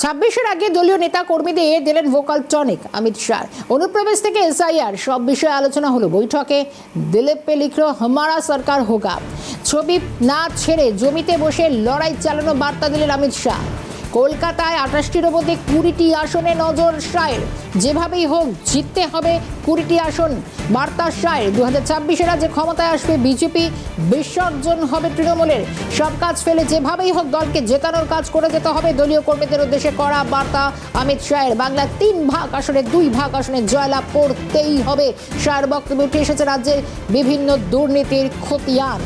ছাব্বিশের আগে দলীয় নেতা কর্মীদের দিলেন ভোকাল টনিক অমিত শাহ। অনুপ্রবেশ থেকে এসআইআর, সব বিষয়ে আলোচনা হলো বৈঠকে। দিলীপ পে লিখল, হমারা সরকার হোগা। ছবি না ছেড়ে জমিতে বসে লড়াই চালানো বার্তা দিলেন অমিত শাহ। কলকাতায় আঠাশটির মধ্যে কুড়িটি আসনে নজর শাহের। যেভাবেই হোক, জিততে হবে কুড়িটি আসন। বার্তা শাহের দু হাজার ছাব্বিশে রাজ্যে ক্ষমতায় আসবে বিজেপি, বিসর্জন হবে তৃণমূলের। সব কাজ ফেলে যেভাবেই হোক দলকে জেতানোর কাজ করে যেতে হবে। দলীয় কর্মীদের উদ্দেশ্যে করা বার্তা অমিত শাহের। বাংলার তিন ভাগ আসনে, দুই ভাগ আসনে জয়লাভ করতেই হবে। শাহের বক্তব্যে উঠে এসেছে রাজ্যের বিভিন্ন দুর্নীতির খতিয়ান।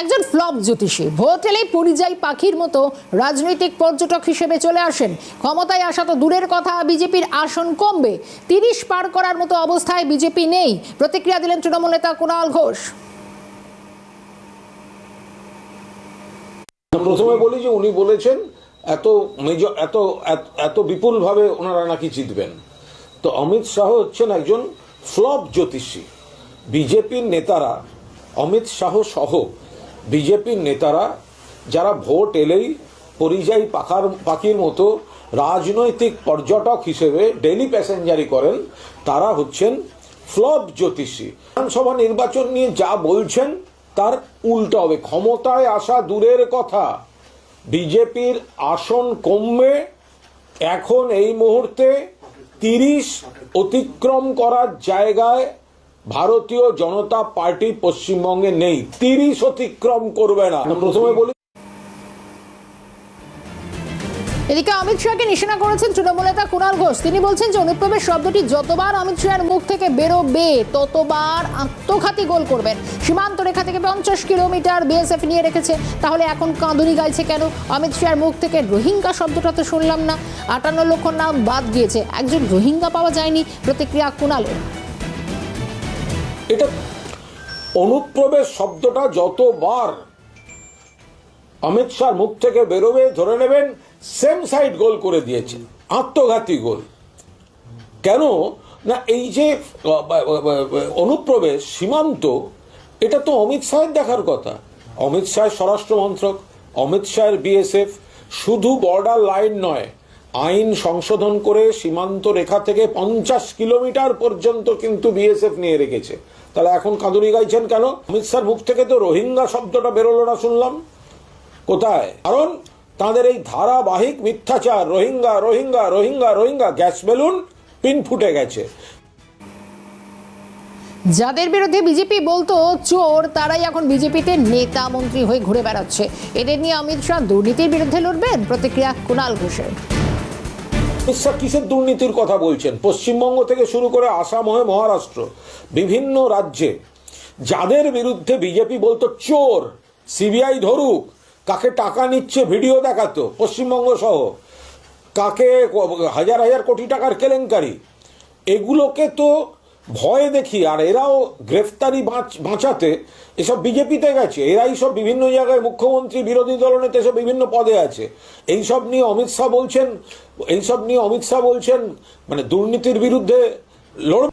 একজন ফ্লপ জ্যোতিষী। ভোট এলেই পরিযায়ী পাখির মতো রাজনৈতিক পর্যটক হিসেবে চলে আসেন। ক্ষমতায় আসা তো দূরের কথা, বিজেপির আসন কমবে। তিরিশ পার করার মতো অবস্থায় বিজেপি নেই। প্রতিক্রিয়া দিলেন তৃণমূল নেতা কুণাল ঘোষ। প্রথমে বলি যে উনি বলেছেন, এত মেজ, এত, এত- এত বিপুলভাবে ওনারা নাকি জিতবেন। তো অমিত শাহ হচ্ছেন একজন ফ্লপ জ্যোতিষী। বিজেপির নেতারা অমিত শাহ সহ বিজেপির নেতারা যারা ভোট এলেই পরিযায়ী পাখার পাখির মতো রাজনৈতিক পর্যটক হিসেবে ডেলি প্যাসেঞ্জারি করেন, তারা হচ্ছেন ফ্লপ জ্যোতিষী। বিধানসভা নির্বাচন নিয়ে যা বলছেন, তার উল্টো হবে। ক্ষমতায় আসা দূরের কথা। বিজেপির আসন কমবে। এখন এই মুহূর্তে তিরিশ অতিক্রম করার জায়গায় ভারতীয় জনতা পার্টি পশ্চিমবঙ্গে নেই। তিরিশ অতিক্রম করবে না। প্রথমে বলি এদিকে অমিত শাহকে নিশানা করেছেন তৃণমূল নেতা কুণাল ঘোষ। তিনি বলছেন যে অনুপ্রবেশ শব্দটি যতবার অমিত শাহের মুখ থেকে বেরোবে, ততবার আত্মঘাতী গোল করবেন। সীমান্ত রেখা থেকে পঞ্চাশ কিলোমিটার বিএসএফ নিয়ে রেখেছে। তাহলে এখন কাঁদুনি গাইছে কেন? অমিত শাহের মুখ থেকে রোহিঙ্গা শব্দটা তো শুনলাম না। আটান্ন লক্ষ নাম বাদ গিয়েছে। একজন রোহিঙ্গা পাওয়া যায়নি প্রতিক্রিয়া কুণালের। এটা অনুপ্রবেশ শব্দটা যতবার অমিত শাহ মুখ থেকে বেরোবে, ধরে নেবেন সেম সাইড গোল করে দিয়েছে, আত্মঘাতী গোল। কেন? না, এই যে অনুপ্রবেশ সীমান্ত, এটা তো অমিত শাহের দেখার কথা। অমিত শাহের স্বরাষ্ট্র মন্ত্রক অমিত শাহের বিএসএফ শুধু বর্ডার লাইন নয় আইন সংশোধন করে সীমান্ত রেখা থেকে পঞ্চাশ কিলোমিটার পর্যন্ত কিন্তু বিএসএফ নিয়ে রেখেছে। তাহলে এখন কাঁদুরি গাইছেন কেন? অমিত শাহর মুখ থেকে তো রোহিঙ্গা শব্দটা বেরোলো না শুনলাম। কোথায়? কারণ তাদের এই ধারাবাহিক মিথ্যাচার, Rohingya Rohingya Rohingya Rohingya, gas balloon, pin ফুটে গেছে। যাদের বিরুদ্ধে বিজেপি বলতো চোর, তারাই এখন বিজেপিতে নেতা মন্ত্রী হয়ে ঘুরে বেড়াচ্ছে। এদের নিয়ে অমিত শাহ দুর্নীতির বিরুদ্ধে লড়বেন? প্রতিক্রিয়া কুণাল ঘোষের। শাহ কিসের দুর্নীতির কথা বলছেন? পশ্চিমবঙ্গ থেকে শুরু করে আসাম হয়ে মহারাষ্ট্র, বিভিন্ন রাজ্যে। যাদের বিরুদ্ধে বিজেপি বলতো, চোর, সিবিআই ধরুক, কাকে টাকা নিচ্ছে ভিডিও দেখাতো, পশ্চিমবঙ্গ সহ, কাকে হাজার হাজার কোটি টাকার কেলেঙ্কারি। এগুলোকে তো ভয় দেখি, আর এরাও গ্রেফতারি বাঁচ- বাঁচাতে এসব বিজেপিতে গেছে। এরাই সব বিভিন্ন জায়গায় মুখ্যমন্ত্রী, বিরোধী দলনেতা এসব বিভিন্ন পদে আছে। এইসব নিয়ে অমিত শাহ বলছেন, এইসব নিয়ে অমিত শাহ বলছেন মানে দুর্নীতির বিরুদ্ধে লড়